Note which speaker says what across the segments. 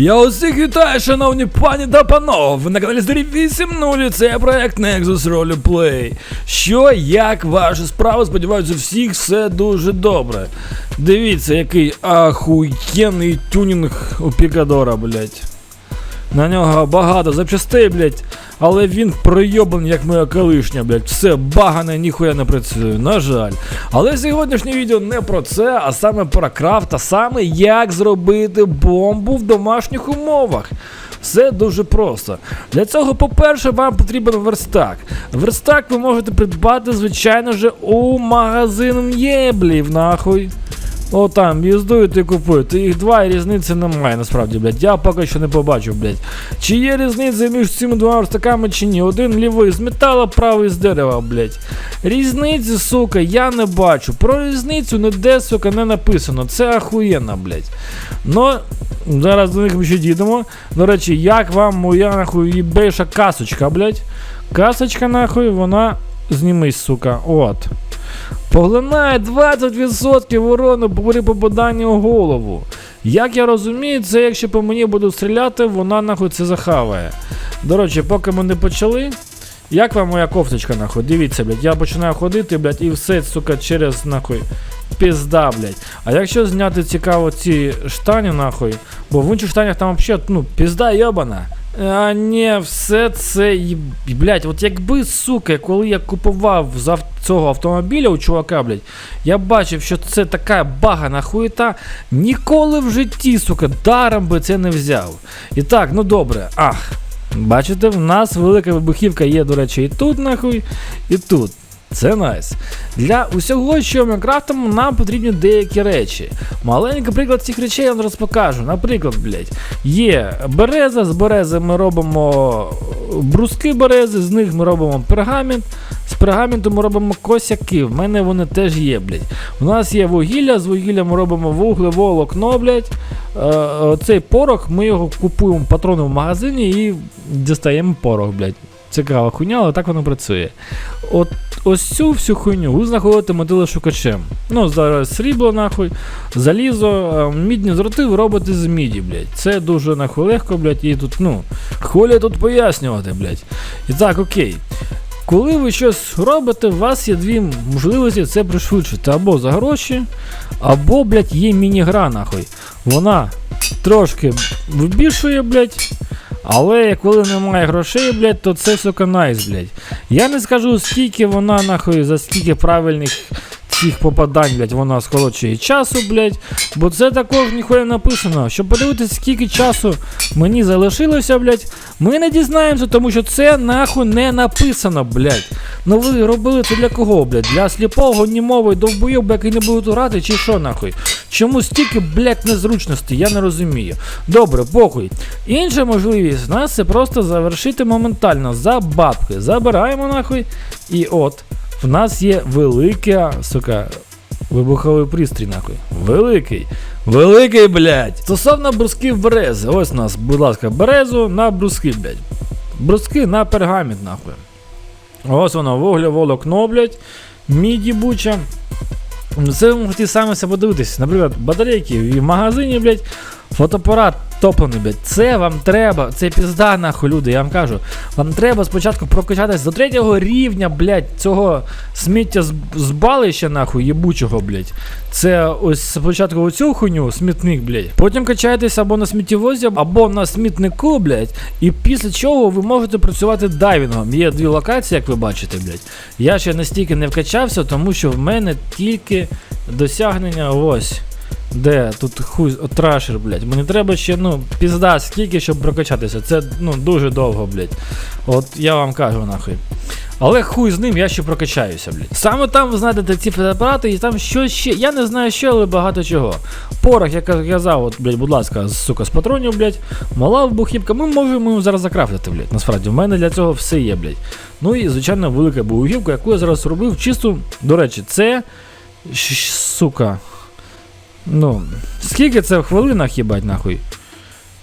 Speaker 1: Я усіх вітаю, шановні пані та! Ви на каналі Здорі 8.0, це проект Nexus Roleplay. Що, як ваші справи? Сподіваюся, всіх все дуже добре. Дивіться, який ахуєнний тюнінг у Пікадора, блять. На нього багато запчастей, блять, але він пройобаний, як моя колишня, блять. Все багане, ніхуя не працює, на жаль. Але сьогоднішнє відео не про це, а саме про крафт, а саме як зробити бомбу в домашніх умовах. Все дуже просто. Для цього, по-перше, вам потрібен верстак. Верстак ви можете придбати, звичайно ж, у магазин м'єблів, нахуй. О, там, їздують і купують. Їх два і різниці немає, насправді, блядь. Я поки що не побачив, блядь. Чи є різниця між цими двома верстаками чи ні? Один лівий з металу, правий з дерева, блядь. Різниці, сука, я не бачу. Про різницю ніде, сука, не написано. Це ахуєнно, блядь. Ну, зараз до них ми ще дійдемо. До речі, як вам моя нахуй їбейша касочка, блядь? Касочка, нахуй, вона. Знімись, сука. От. Поглинає 20% урону при попаданні у голову. Як я розумію, це якщо по мені будуть стріляти, вона нахуй це захаває. До речі, поки ми не почали. Як вам моя кофточка, нахуй? Дивіться, блядь, я починаю ходити, блядь, і все, сука, через нахуй. Пізда, блядь. А якщо зняти цікаво ці штані, нахуй, бо в інших штанях там взагалі, ну, пізда йобана. А ні, все це Блять, от якби, сука, коли я купував з цього автомобіля у чувака, блять, я бачив, що це така багана хуєта, ніколи в житті, сука, даром би це не взяв. І так, ну добре, ах. Бачите, в нас велика вибухівка є, до речі, і тут, нахуй, і тут. Це найс. Для усього, що ми крафтимо, нам потрібні деякі речі. Маленький приклад цих речей я вам зараз покажу. Наприклад, блядь, є береза, з берези ми робимо бруски берези, з них ми робимо пергамент, з пергаменту ми робимо косяки. В мене вони теж є, блядь. У нас є вугілля, з вугілля ми робимо вуглеволокно, блядь. Е, цей порох, ми його купуємо патрони в магазині і дістаємо порох, блядь. Цікава хуйня, але так воно працює. От ось цю всю хуйню ви знаходите мотилошукачем. Ну, зараз срібло, нахуй, залізо, мідні зроти ви робите з міді, блядь. Це дуже нахуй легко, блядь, і тут, ну, хвилі тут пояснювати, блядь. І так, окей. Коли ви щось робите, у вас є дві можливості це пришвидшити. Або за гроші, або, блядь, є міні-гра, нахуй. Вона трошки вибільшує, блядь. Але коли немає грошей, блядь, то це сука найс, блядь. Я не скажу, скільки вона нахуй, за скільки правильних цих попадань, блядь, вона сколочує часу, блядь. Бо це також ніхуя написано. Щоб подивитися, скільки часу мені залишилося, блядь, ми не дізнаємося, тому що це нахуй не написано, блядь. Ну ви робили це для кого, блядь? Для сліпого, німової довбойоба, який не будуть грати, чи що нахуй? Чому стільки, блядь, незручностей, я не розумію. Добре, похуй. Інша можливість у нас це просто завершити моментально за бабки. Забираємо нахуй. І от, в нас є велика, сука, вибуховий пристрій, нахуй. Великий. Великий, блядь. Стосовно брусків берези. Ось у нас, будь ласка, березу на бруски, блядь. Бруски на пергамент, нахуй. Ось воно, вуглеволокно, блядь. Міді буча. Це можете самі себе подивитися. Наприклад, батарейки в магазині, блядь, фотоапарат топлений, блядь. Це вам треба, це пізда нахуй, люди, я вам кажу. Вам треба спочатку прокачатись до третього рівня, блядь, цього сміття збалища, нахуй, єбучого, блядь. Це ось спочатку оцю хуйню, смітник, блядь. Потім качаєтесь або на сміттєвозі, або на смітнику, блядь. І після чого ви можете працювати дайвінгом. Є дві локації, як ви бачите, блядь. Я ще настільки не вкачався, тому що в мене тільки досягнення ось. Де тут хуй трашер, блядь. Мені треба ще, ну, пізда, скільки, щоб прокачатися. Це ну, дуже довго, блядь. От я вам кажу нахуй. Але хуй з ним я ще прокачаюся, блядь. Саме там ви знайдете ці фотоапарати і там що ще. Я не знаю що, але багато чого. Порох, як казав, от, блядь, будь ласка, сука, з патронів, блядь, мала вибухівка. Ми можемо його зараз закрафтити, блядь. Насправді, в мене для цього все є, блядь. Ну і, звичайно, велика вибухівка, яку я зараз робив чисто. До речі, це. Сука. Ну, скільки це в хвилинах, їбать, нахуй?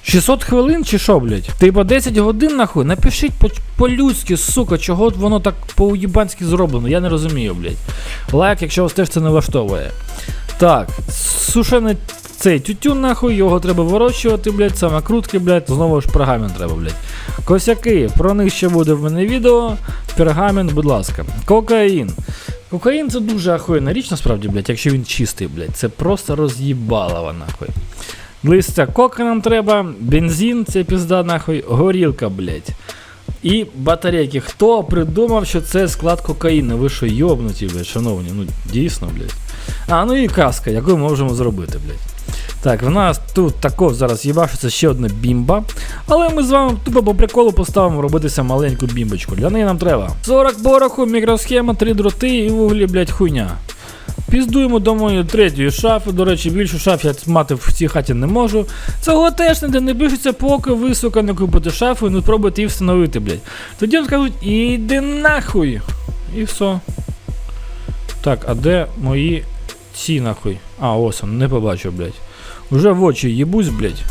Speaker 1: 600 хвилин чи що, блядь? Типа 10 годин, нахуй? Напишіть по-людськи, сука, чого воно так по-уєбанськи зроблено, я не розумію, блядь. Лайк, якщо вас теж це не влаштовує. Так, сушене цей тютюн, нахуй, його треба вирощувати, блядь, самокрутки, блядь, знову ж пергамент треба, блядь. Косяки, про них ще буде в мене відео. Пергамент, будь ласка. Кокаїн. Кокаїн це дуже ахуєнна річ, насправді, блядь, якщо він чистий, блядь. Це просто роз'їбалова, нахуй. Листя кока нам треба, бензин, це пізда, нахуй, горілка, блядь. І батарейки. Хто придумав, що це склад кокаїну? Ви що, йобнуті, блядь, шановні? Ну, дійсно, блядь. А, ну і каска, яку ми можемо зробити, блядь. Так, в нас тут також зараз їбашиться ще одна бімба. Але ми з вами тупо по приколу поставимо робитися маленьку бімбочку. Для неї нам треба 40 пороху, мікросхема, 3 дроти і вуглі, блядь, хуйня. Піздуємо до моєї третьої шафи. До речі, більшу шаф я мати в цій хаті не можу. Цього теж ніде не пишеться, поки ви, не купите шафу і не спробуєте її встановити, блядь. Тоді вам скажуть, іди нахуй. І все. Так, а де мої ці нахуй? А, ось он, не побачив, блядь. Уже в очі їбусь, блядь.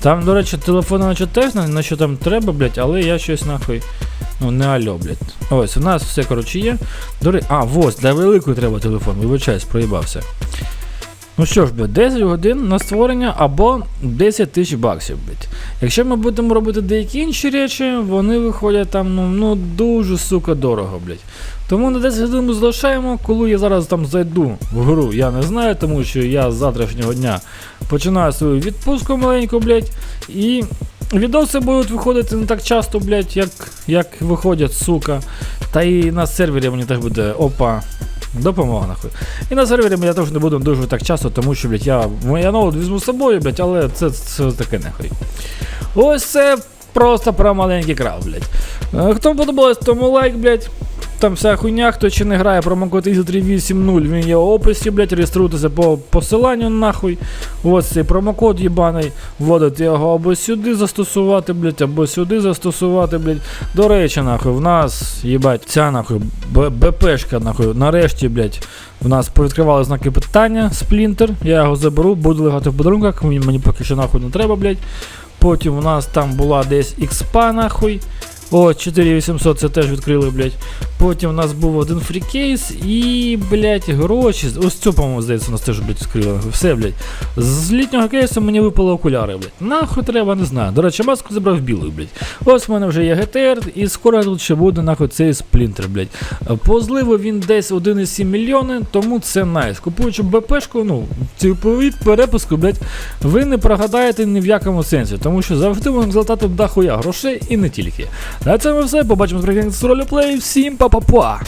Speaker 1: Там, до речі, телефон наче теж на, що там треба, блядь, але я щось нахуй. Ну, не альо, блядь. Ось, у нас все, коротше, є. До а, ось, для великої треба телефон, вибачаюсь, проїбався. Ну що ж, блядь, 10 годин на створення або 10 тисяч баксів, блядь. Якщо ми будемо робити деякі інші речі, вони виходять там, ну, ну дуже, сука, дорого, блядь. Тому на 10 годин ми залишаємо, коли я зараз там зайду в гру, я не знаю, тому що я з завтрашнього дня починаю свою відпустку маленьку, блядь, і відоси будуть виходити не так часто, блядь, як, як виходять, сука. Та і на сервері мені теж буде опа. Допомога нахуй. І на сервері я теж не буду дуже так часто, тому що, блядь, я, я ноут візьму з собою, блядь, але це, це таке нехай. Ось це просто про маленький крав, блядь. Е, Хто подобалось, тому лайк, блядь. Там вся хуйня, хто ще не грає, промокод 380, він є в описі, блядь, реєструйтеся по посиланню нахуй. Ось цей промокод єбаний. Вводити його або сюди застосувати, блядь, або сюди застосувати, блядь. До речі, нахуй, в нас, їбать, ця нахуй, БПшка, нахуй, нарешті, блядь, в нас повідкривали знаки питання, сплінтер, я його заберу, буду легати в подарунках, мені, поки що нахуй не треба, блядь. Потім у нас там була десь XP, нахуй. О, 4800 це теж відкрили, блядь. Потім у нас був один фрікейс і, блядь, гроші. Ось цю, по-моєму, здається, у нас теж, блядь, відкрили. Все, блядь. З літнього кейсу мені випали окуляри, блядь. Нахуй треба, не знаю. До речі, маску забрав білу, блядь. Ось в мене вже є GTR, і скоро тут ще буде нахуй цей сплінтер, блядь. По зливу він десь 1,7 мільйони, тому це найс. Купуючи БПшку, ну, цю повід перепуску, блядь, ви не прогадаєте ні в якому сенсі, тому що завжди можна злетати дохуя грошей і не тільки. На цьому все. Побачимо в ролі плей. Всім па-па-па!